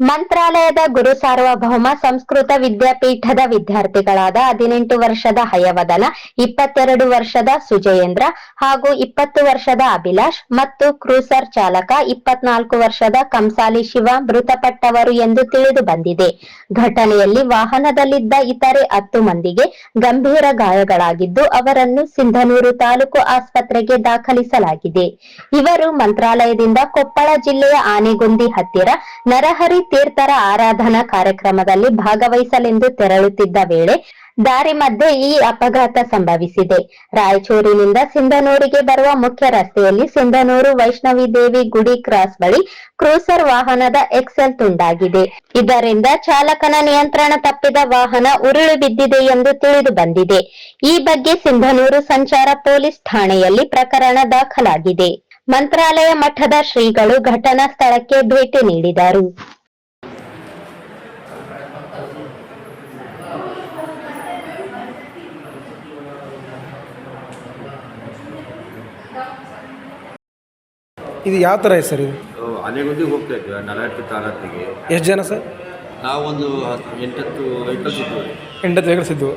ಮಂತ್ರಾಲಯದ ಗುರು ಸಾರ್ವಭೌಮ ಸಂಸ್ಕೃತ ವಿದ್ಯಾಪೀಠದ ವಿದ್ಯಾರ್ಥಿಗಳಾದ ಹದಿನೆಂಟು ವರ್ಷದ ಹಯವದನ ಇಪ್ಪತ್ತೆರಡು ವರ್ಷದ ಸುಜಯೇಂದ್ರ ಹಾಗೂ ಇಪ್ಪತ್ತು ವರ್ಷದ ಅಭಿಲಾಷ್ ಮತ್ತು ಕ್ರೂಸರ್ ಚಾಲಕ, ಇಪ್ಪತ್ನಾಲ್ಕು ವರ್ಷದ ಕಂಸಾಲಿ ಶಿವ ಮೃತಪಟ್ಟವರು ಎಂದು ತಿಳಿದು ಬಂದಿದೆ. ಘಟನೆಯಲ್ಲಿ ವಾಹನದಲ್ಲಿದ್ದ ಇತರೆ ಹತ್ತು ಮಂದಿಗೆ ಗಂಭೀರ ಗಾಯಗಳಾಗಿದ್ದು, ಅವರನ್ನು ಸಿಂಧನೂರು ತಾಲೂಕು ಆಸ್ಪತ್ರೆಗೆ ದಾಖಲಿಸಲಾಗಿದೆ. ಇವರು ಮಂತ್ರಾಲಯದಿಂದ ಕೊಪ್ಪಳ ಜಿಲ್ಲೆಯ ಆನೆಗುಂದಿ ಹತ್ತಿರ ನರಹರಿ ತೀರ್ಥರ ಆರಾಧನಾ ಕಾರ್ಯಕ್ರಮದಲ್ಲಿ ಭಾಗವಹಿಸಲೆಂದು ತೆರಳುತ್ತಿದ್ದ ವೇಳೆ ದಾರಿ ಮಧ್ಯೆ ಈ ಅಪಘಾತ ಸಂಭವಿಸಿದೆ. ರಾಯಚೂರಿನಿಂದ ಸಿಂಧನೂರಿಗೆ ಬರುವ ಮುಖ್ಯ ರಸ್ತೆಯಲ್ಲಿ ಸಿಂಧನೂರು ವೈಷ್ಣವಿ ದೇವಿ ಗುಡಿ ಕ್ರಾಸ್ ಬಳಿ ಕ್ರೂಸರ್ ವಾಹನದ ಎಕ್ಸೆಲ್ ತುಂಡಾಗಿದೆ. ಇದರಿಂದ ಚಾಲಕನ ನಿಯಂತ್ರಣ ತಪ್ಪಿದ ವಾಹನ ಉರುಳು ಬಿದ್ದಿದೆ ಎಂದು ತಿಳಿದು ಬಂದಿದೆ. ಈ ಬಗ್ಗೆ ಸಿಂಧನೂರು ಸಂಚಾರ ಪೊಲೀಸ್ ಠಾಣೆಯಲ್ಲಿ ಪ್ರಕರಣ ದಾಖಲಾಗಿದೆ. ಮಂತ್ರಾಲಯ ಮಠದ ಶ್ರೀಗಳು ಘಟನಾ ಸ್ಥಳಕ್ಕೆ ಭೇಟಿ ನೀಡಿದರು. ಇದು ಯಾವ ಥರ ಇದೆ ಸರ್ ಇದು? ಆನೆಗುಂದಿಗೆ ಹೋಗ್ತಾ ಇದ್ವಿ ನಲವತ್ತು ತಾಲೂಕಿಗೆ. ಎಷ್ಟು ಜನ ಸರ್? ನಾವೊಂದು ಹತ್ತು ಎಂಟತ್ತು ವೆಹಿಕಲ್ಸ್ ಇದ್ವು ಎಂಟತ್ತು ವೆಹಿಕಲ್ಸ್ ಇದ್ದವು.